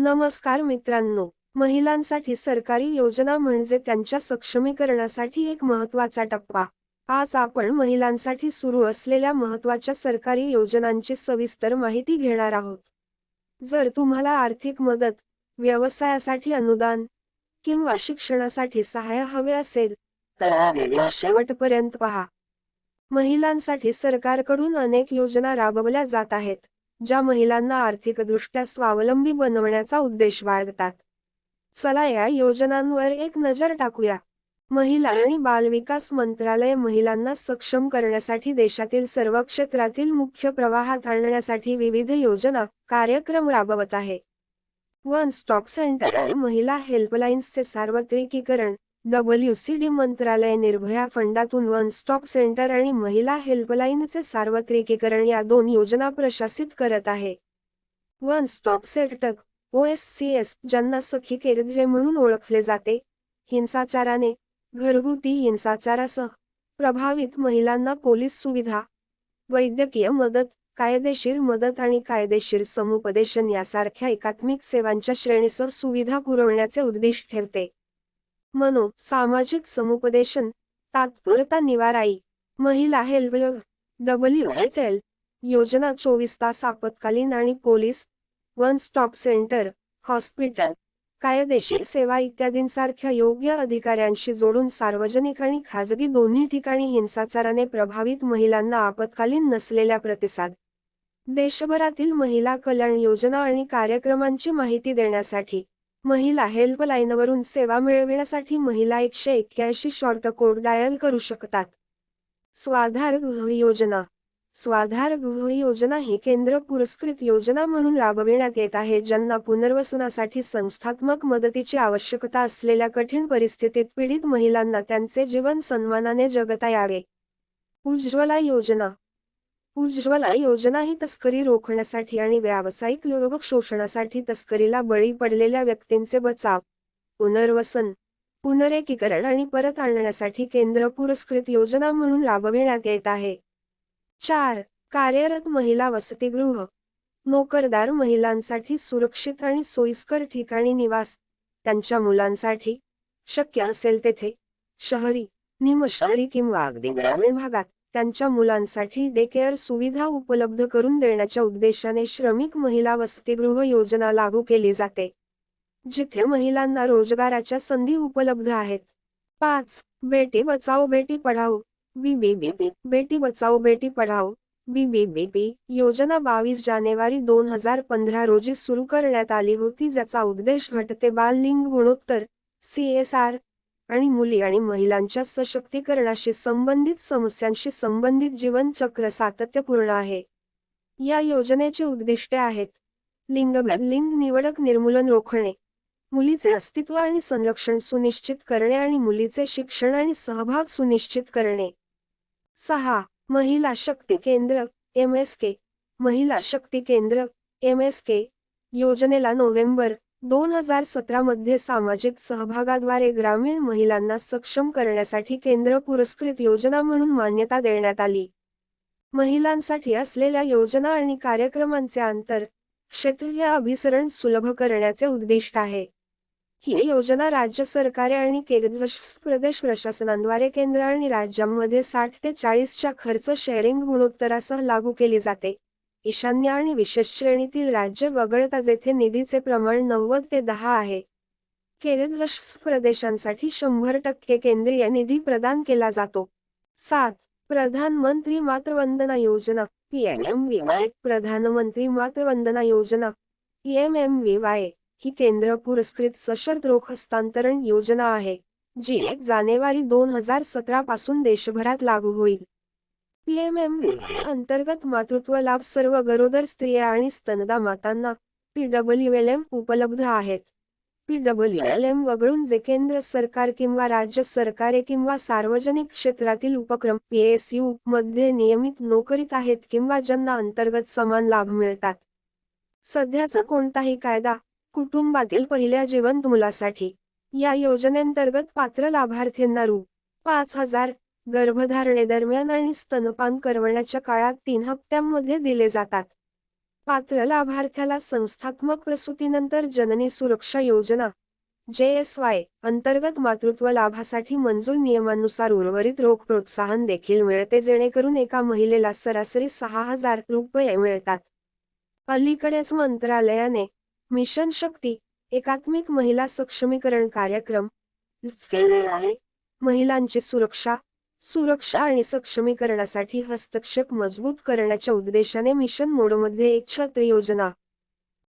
नमस्कार मित्रांनो महिलांसाठी सरकारी योजना म्हणजे त्यांच्या सक्षमीकरणासाठी एक महत्त्वाचा टप्पा. आज आपण महिलांसाठी सुरू असलेल्या महत्त्वाच्या सरकारी योजनांची सविस्तर माहिती घेणार आहोत. जर तुम्हाला आर्थिक मदत व्यवसायासाठी अनुदान किंवा शिक्षणासाठी सहाय्य हवे असेल तर शेवटपर्यंत पहा. महिलांसाठी सरकारकडून अनेक योजना राबवल्या जात आहेत. ज्या महिलांना आर्थिकदृष्ट्या स्वावलंबी बनवण्याचा उद्देश बाळगतात चला या योजनांवर एक नजर टाकूया. महिला आणि बालविकास मंत्रालय महिलांना सक्षम करण्यासाठी देशातील सर्व क्षेत्रातील मुख्य प्रवाहात आणण्यासाठी विविध योजना कार्यक्रम राबवत आहे. वन स्टॉप सेंटर आणि महिला हेल्पलाईन्सचे सार्वत्रिकीकरण डब्ल्यू सी डी मंत्रालय निर्भया फंडातून वन स्टॉप सेंटर आणि महिला हेल्पलाईनचे सार्वत्रिकीकरण या दोन योजना प्रशासित करत आहे. One stop centre O S C S ज्यांना सखी केंद्रे म्हणून ओळखले जाते. हिंसाचाराने घरगुती हिंसाचारासह प्रभावित महिलांना पोलीस सुविधा वैद्यकीय मदत कायदेशीर मदत आणि कायदेशीर समुपदेशन यासारख्या एकात्मिक सेवांच्या श्रेणीसह सुविधा पुरवण्याचे उद्दिष्ट ठेवते. मनो सामाजिक समुपदेशन तात्पुरता निवाराई महिला हेल्प डब्ल्यू एच एल योजना चोवीस तास आपत्कालीन आणि police one stop centre hospital कायदेशीर सेवा इत्यादींसारख्या योग्य अधिकाऱ्यांशी जोडून सार्वजनिक आणि खाजगी दोन्ही ठिकाणी हिंसाचाराने प्रभावित महिलांना आपत्कालीन नसलेल्या प्रतिसाद देशभरातील महिला कल्याण योजना आणि कार्यक्रमांची माहिती देण्यासाठी महिला हेल्पलाईनवरून सेवा मिळविण्यासाठी महिला एकशे एक्क्याऐंशी शॉर्ट कोड डायल करू शकतात. स्वाधार गृह योजना. स्वाधार गृह योजना ही केंद्र पुरस्कृत योजना म्हणून राबविण्यात येत आहे ज्यांना पुनर्वसनासाठी संस्थात्मक मदतीची आवश्यकता असलेल्या कठीण परिस्थितीत पीडित महिलांना त्यांचे जीवन सन्मानाने जगता यावे. उज्ज्वला योजना. उज्ज्वला योजना ही तस्करी रोखण्यासाठी आणि व्यावसायिक लोक शोषणासाठी तस्करीला बळी पडलेल्या व्यक्तींचे बचाव पुनर्वसन पुनरेकीकरण आणि परत आणण्यासाठी केंद्र पुरस्कृत योजना म्हणून राबविण्यात येत आहे. चार कार्यरत महिला वसतिगृह नोकरदार महिलांसाठी सुरक्षित आणि सोयीस्कर ठिकाणी निवास त्यांच्या मुलांसाठी शक्य असेल तेथे शहरी निमशहरी किंवा अगदी ग्रामीण भागात त्यांच्या मुलांसाठी डेकेअर सुविधा उपलब्ध करून देण्याच्या उद्देशाने श्रमिक महिला वसतिगृह योजना लागू केली जाते जिथे महिलांना रोजगाराच्या संधी उपलब्ध आहेत. पाच बेटी बचाओ बेटी पढाओ बीबीबीपी बेटी बचाओ बेटी पढाओ बीबीबीपी योजना बावीस जानेवारी दोन हजार पंधरा रोजी सुरू करण्यात आली होती ज्याचा उद्देश घटते बाल लिंग गुणोत्तर सी एस आर आणि मुली आणि महिलांच्या सशक्तीकरणाशी संबंधित समस्यांशी संबंधित जीवनचक्र सातत्यपूर्ण आहे. या योजनेचे उद्दिष्टे आहेत. लिंगभेद लिंग निवडक निर्मूलन रोखणे. मुलीचे अस्तित्व आणि संरक्षण सुनिश्चित करणे आणि मुलीचे शिक्षण आणि सहभाग सुनिश्चित करणे. सहा महिला शक्ती केंद्र एम एस के. महिला शक्ती केंद्र एम एस के. योजनेला नोव्हेंबर दोन हजार सतरामध्ये सामाजिक सहभागाद्वारे ग्रामीण महिलांना सक्षम करण्यासाठी केंद्र पुरस्कृत योजना म्हणून मान्यता देण्यात आली. महिलांसाठी असलेल्या योजना आणि कार्यक्रमांचे अंतर क्षेत्रीय अभिसरण सुलभ करण्याचे उद्दिष्ट आहे. ही योजना राज्य सरकारे आणि केंद्र प्रदेश प्रशासनाद्वारे केंद्र आणि राज्यांमध्ये साठ ते चाळीसच्या खर्च शेअरिंग गुणोत्तरासह लागू केली जाते. ईशान्य आणि विशेष श्रेणीतील राज्य वगळता जेथे निधीचे प्रमाण नव्वद ते दहा आहे. केंद्र प्रदेशांसाठी शंभर टक्के केंद्रीय निधी प्रदान केला जातो. सात. प्रधानमंत्री मातृवंदना योजना P M M V Y. प्रधानमंत्री मातृवंदना योजना P M M V Y. ही केंद्र पुरस्कृत सशर्त रोख हस्तांतरण योजना आहे जी एक जानेवारी दोन हजार सतरा पासून देशभरात लागू होईल. पीएमएम अंतर्गत मातृत्व लाभ सर्व गरोदर स्त्रिया आणि स्तनदा मातांना पीडब्ल्यू एल एम उपलब्ध आहेत. पीडब्ल्यू एल एम वगळून जे केंद्र सरकार किंवा राज्य सरकारे किंवा सार्वजनिक क्षेत्रातील उपक्रम पीएसयू मध्ये नियमित नोकरीत आहेत किंवा ज्यांना अंतर्गत समान लाभ मिळतात. सध्याचा कोणताही कायदा कुटुंबातील पहिल्या जिवंत मुलासाठी या योजनेअंतर्गत पात्र लाभार्थींना रु. पाच हजार गर्भधारणेदरम्यान आणि स्तनपान करवण्याच्या काळात तीन हप्त्यांमध्ये दिले जातात. पात्र लाभार्थ्याला संस्थात्मक प्रसूतीनंतर जननी सुरक्षा योजना जे एस वाय अंतर्गत मातृत्व लाभासाठी मंजूर नियमानुसार उर्वरित रोख प्रोत्साहन देखील मिळते जेणेकरून एका महिलेला सरासरी सहा हजार रुपये मिळतात. अलीकडेच मंत्रालयाने मिशन शक्ती एकात्मिक महिला सक्षमीकरण कार्यक्रम महिलांची सुरक्षा सुरक्षा आणि सक्षमीकरणासाठी हस्तक्षेप मजबूत करण्याच्या उद्देशाने मिशन मोडमध्ये एक छत्र योजना.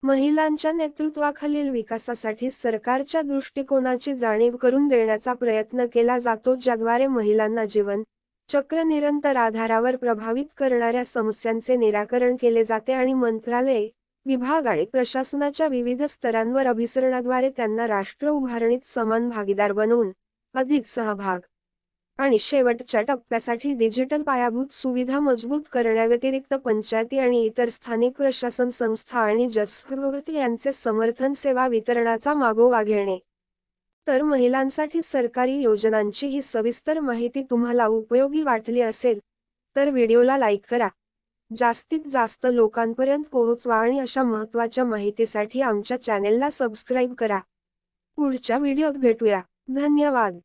महिलांच्या नेतृत्वाखालील विकासासाठी सरकारच्या दृष्टिकोनाची जाणीव करून देण्याचा प्रयत्न केला जातो ज्याद्वारे महिलांना जीवन चक्र निरंतर आधारावर प्रभावित करणाऱ्या समस्यांचे निराकरण केले जाते आणि मंत्रालय विभाग आणि प्रशासनाच्या विविध स्तरांवर अभिसरणाद्वारे त्यांना राष्ट्र उभारणीत समान भागीदार बनवून अधिक सहभाग आणि शेवटच्या टप्प्यासाठी डिजिटल पायाभूत सुविधा मजबूत करण्याव्यतिरिक्त पंचायती आणि इतर स्थानिक प्रशासन संस्था आणि जसप्रगती यांचे समर्थन सेवा वितरणाचा मागोवा घेणे. तर महिलांसाठी सरकारी योजनांची ही सविस्तर माहिती तुम्हाला उपयोगी वाटली असेल तर व्हिडिओला लाईक करा. जास्तीत जास्त लोकांपर्यंत पोहोचवा आणि अशा महत्त्वाच्या माहितीसाठी आमच्या चॅनेलला सबस्क्राईब करा. पुढच्या व्हिडिओत भेटूया. धन्यवाद.